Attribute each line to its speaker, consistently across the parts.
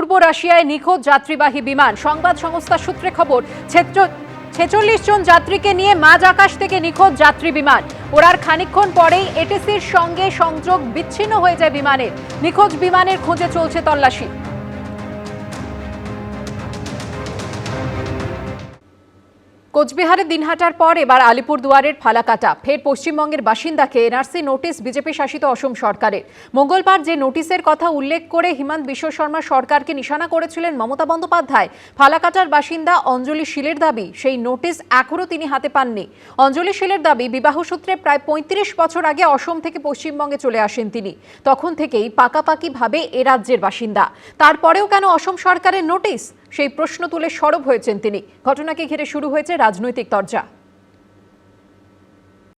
Speaker 1: পূর্ব রাশিয়ায় নিখোঁজ যাত্রীবাহী বিমান। সংবাদ সংস্থা সূত্রে খবর ছেচল্লিশ জন যাত্রীকে নিয়ে মাঝ আকাশ থেকে নিখোঁজ যাত্রী বিমান। ওড়ার খানিক্ষণ পরেই এটিসির সঙ্গে সংযোগ বিচ্ছিন্ন হয়ে যায় বিমানের। নিখোঁজ বিমানের খোঁজে চলছে তল্লাশি। কোচবিহারে দিনহাটার পর এবার আলিপুর আলিপুরদুয়ারের ফালাকাটা। ফের পশ্চিমবঙ্গের বাসিন্দাকে এনআরসি নোটিশ বিজেপি শাসিত অসম সরকারের। মঙ্গলবার যে নোটিসের কথা উল্লেখ করে হিমন্ত বিশ্ব শর্মা সরকারকে নিশানা করেছিলেন মমতা বন্দ্যোপাধ্যায়, ফালাকাটার বাসিন্দা অঞ্জলি শীলের দাবি, সেই নোটিশ এখনও তিনি হাতে পাননি। অঞ্জলি শীলের দাবি বিবাহসূত্রে প্রায় পঁয়ত্রিশ বছর আগে অসম থেকে পশ্চিমবঙ্গে চলে আসেন তিনি। তখন থেকেই পাকাপাকিভাবে এ রাজ্যের বাসিন্দা। তারপরেও কেন অসম সরকারের নোটিশ? সেই প্রশ্ন তুলে সরব হয়েছেন তিনি। ঘটনাকে ঘিরে শুরু হয়েছে রাজনৈতিক তরজা।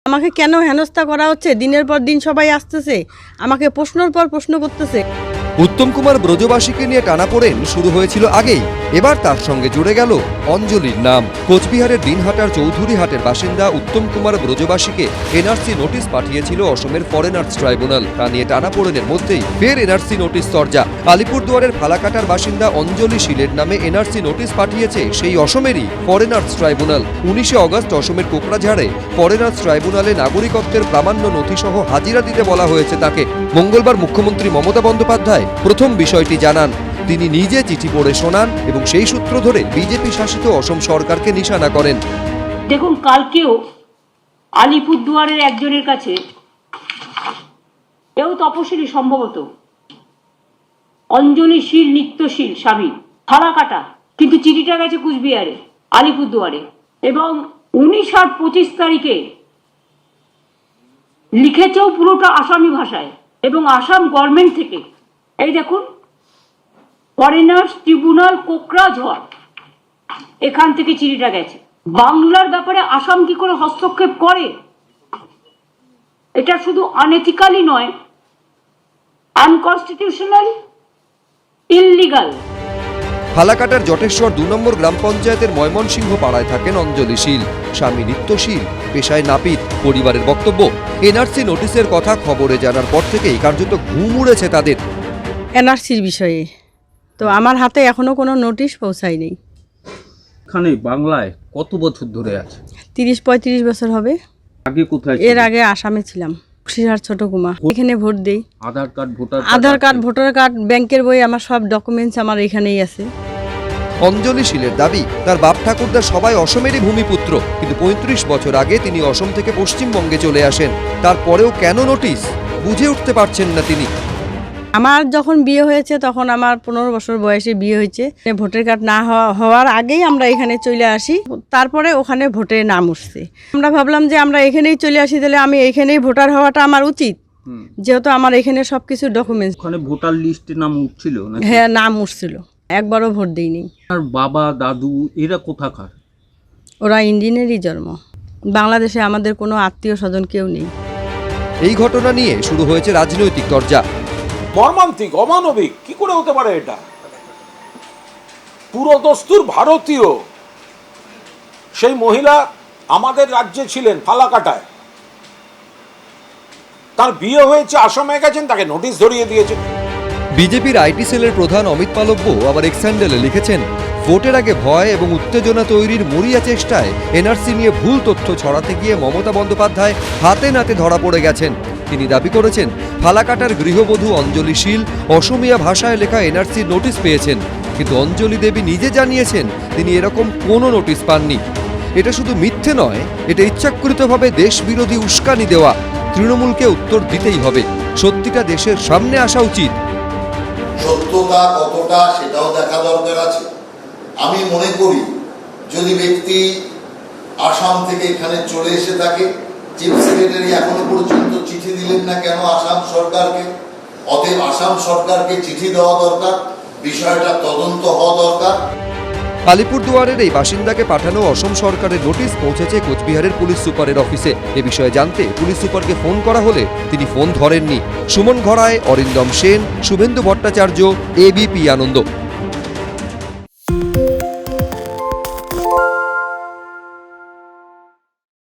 Speaker 2: আমাকে কেন হেনস্থা করা হচ্ছে? দিনের পর দিন সবাই আসতেছে। আমাকে প্রশ্নর পর প্রশ্ন করতেছে।
Speaker 3: উত্তম কুমার ব্রজবাসীকে নিয়ে টানাপোড়েন শুরু হয়েছিল আগেই। এবার তার সঙ্গে জুড়ে গেল অঞ্জলির নাম। কোচবিহারের দিনহাটার চৌধুরীহাটের বাসিন্দা উত্তম কুমার ব্রজবাসীকে এনআরসি নোটিশ পাঠিয়েছিল অসমের ফরেনার্স ট্রাইব্যুনাল। তা নিয়ে টানাপোড়েনের মধ্যেই ফের এনআরসি নোটিশ তরজা আলিপুরদুয়ারের ফালাকাটার বাসিন্দা অঞ্জলি শীলের নামে এনআরসি নোটিশ পাঠিয়েছে সেই অসমেরই ফরেনার্স ট্রাইব্যুনাল। উনিশে অগস্ট অসমের কোকরাঝাড়ে ফরেন ফরেনার্স ট্রাইব্যুনালে নাগরিকত্বের প্রামাণ্য নথিসহ হাজিরা দিতে বলা হয়েছে তাকে। মঙ্গলবার মুখ্যমন্ত্রী মমতা বন্দ্যোপাধ্যায় প্রথম বিষয়টি জানান। তিনি নিজে চিঠি পড়ে শোনান এবং সেই সূত্র ধরে বিজেপি শাসিত অসম সরকারকে নিশানা করেন।
Speaker 4: দেখুন, কালকেও আলিপুরদুয়ারের একজনের কাছে এও তপশিলি সম্ভবত। অঞ্জলিশীল নিত্যশীল স্বামী। ফালাকাটা কিন্তু চিঠিটা গেছে কুচবিহারে, আলিপুরদুয়ারে। এবং উনিশ আর পঁচিশ তারিখে লিখেছেও পুরোটা আসামি ভাষায় এবং আসাম গভর্নমেন্ট থেকে এই দেখুন ফরেনার্স ট্রিব্যুনাল কোকরাঝড়। এখান থেকে চিঠিটা গেছে। বাংলার ব্যাপারে আসাম কি করে হস্তক্ষেপ করে? এটা শুধু আনএথিক্যালি নয় আনকনস্টিটিউশনাল ইললিগাল
Speaker 3: ফালাকাটার জটেশ্বর দু নম্বর গ্রাম পঞ্চায়েতের ময়মনসিংহ পাড়ায় থাকেন অঞ্জলি শীল। স্বামী নিত্যশীল, পেশায় নাপিত, পরিবারের বক্তব্য। এনআরসি নোটিশের কথা খবরে জানার পর থেকেই কার্যত ঘুম উড়েছে তাদের।
Speaker 2: এনআরসির বিষয়ে। তো আমার হাতে এখনও কোনো নোটিশ পৌঁছায়নি।
Speaker 5: এখানে বাংলায় কত বছর ধরে আছে?
Speaker 2: তিরিশ পঁয়ত্রিশ বছর হবে।
Speaker 5: আগে কোথায়
Speaker 2: এর আগে আসামে ছিলাম বক্সিরহাট ছোট কুমা। এখানে ভোট দেই।
Speaker 5: Aadhaar card voter
Speaker 2: Aadhaar card voter card ব্যাংকের বই আমার সব ডকুমেন্টস আমার এখানেই আছে।
Speaker 3: অঞ্জলি শীলের দাবি তার বাপ ঠাকুরদা সবাই অসমেরই ভূমিপুত্র কিন্তু পঁয়ত্রিশ বছর আগে তিনি অসম থেকে পশ্চিমবঙ্গে চলে আসেন। তারপরেও কেন নোটিশ? বুঝে উঠতে পারছেন না তিনি।
Speaker 2: আমার যখন বিয়ে হয়েছে তখন আমার পনেরো বছর বয়সে বিয়ে হয়েছে। ভোটার কার্ড না হওয়া- হওয়ার আগেই আমরা এখানে চলে আসি। তারপরে ওখানে ভোটে নাম উঠছে। আমরা ভাবলাম যে আমরা এখানেই চলে আসি তাহলে আমি এখানেই ভোটার হওয়াটা আমার উচিত। যেহেতু আমার এখানে সব কিছু ডকুমেন্টস
Speaker 5: ওখানে ভোটার লিস্টে নাম উঠছিল
Speaker 2: হ্যাঁ নাম উঠছিল। একবারও ভোট দিইনি।
Speaker 5: আর বাবা দাদু এরা কোথাকার?
Speaker 2: ওরা ইন্ডিয়ানেরই জন্ম। বাংলাদেশে আমাদের কোনো আত্মীয় স্বজন কেউ নেই।
Speaker 3: এই ঘটনা নিয়ে শুরু হয়েছে রাজনৈতিক চর্চা।
Speaker 6: মর্মান্তিক, অমানবিক, কি করে হতে পারে এটা? পুরোদস্তুর ভারতীয়। সেই মহিলা আমাদের রাজ্যে ছিলেন ফালাকাটায়। তার বিয়ে হয়েছে, আসামে গেছেন, তাকে নোটিশ ধরিয়ে দিয়েছে।
Speaker 3: বিজেপির আইটি সেলের প্রধান অমিত পালব্য আবার এক্সান্ডেলে লিখেছেন, ভোটের আগে ভয় এবং উত্তেজনা তৈরির মরিয়া চেষ্টায় এনআরসি নিয়ে ভুল তথ্য ছড়াতে গিয়ে মমতা বন্দ্যোপাধ্যায় হাতে নাতে ধরা পড়ে গেছেন। তিনি দাবি করেছেন, ফালাকাটার গৃহবধূ অঞ্জলি শীল অসমিয়া ভাষায় লেখা এনআরসির নোটিশ পেয়েছেন। কিন্তু অঞ্জলি দেবী নিজে জানিয়েছেন, তিনি এরকম কোনো নোটিশ পাননি। এটা শুধু মিথ্যে নয়, এটা ইচ্ছাকৃতভাবে দেশবিরোধী উস্কানি দেওয়া। তৃণমূলকে উত্তর দিতেই হবে। সত্যিটা দেশের সামনে আসা উচিত।
Speaker 7: সত্যতা কতটা সেটাও দেখা দরকার আছে। আমি মনে করি, যদি ব্যক্তি আসাম থেকে এখানে চলে এসে থাকে, চিফ সেক্রেটারি এখনও পর্যন্ত চিঠি না কেন আসাম সরকারকে? অতএব আসাম সরকারকে চিঠি দেওয়া দরকার, বিষয়টা তদন্ত হওয়া দরকার।
Speaker 3: আলিপুরদুয়ারের এই বাসিন্দাকে পাঠানো অসম সরকারের নোটিশ পৌঁছেছে কোচবিহারের পুলিশ সুপারের অফিসে। এ বিষয়ে জানতে পুলিশ সুপারকে ফোন করা হলে তিনি ফোন ধরেননি। সুমন ঘড়ায় অরিন্দম সেন, শুভেন্দু ভট্টাচার্য এবিপি আনন্দ।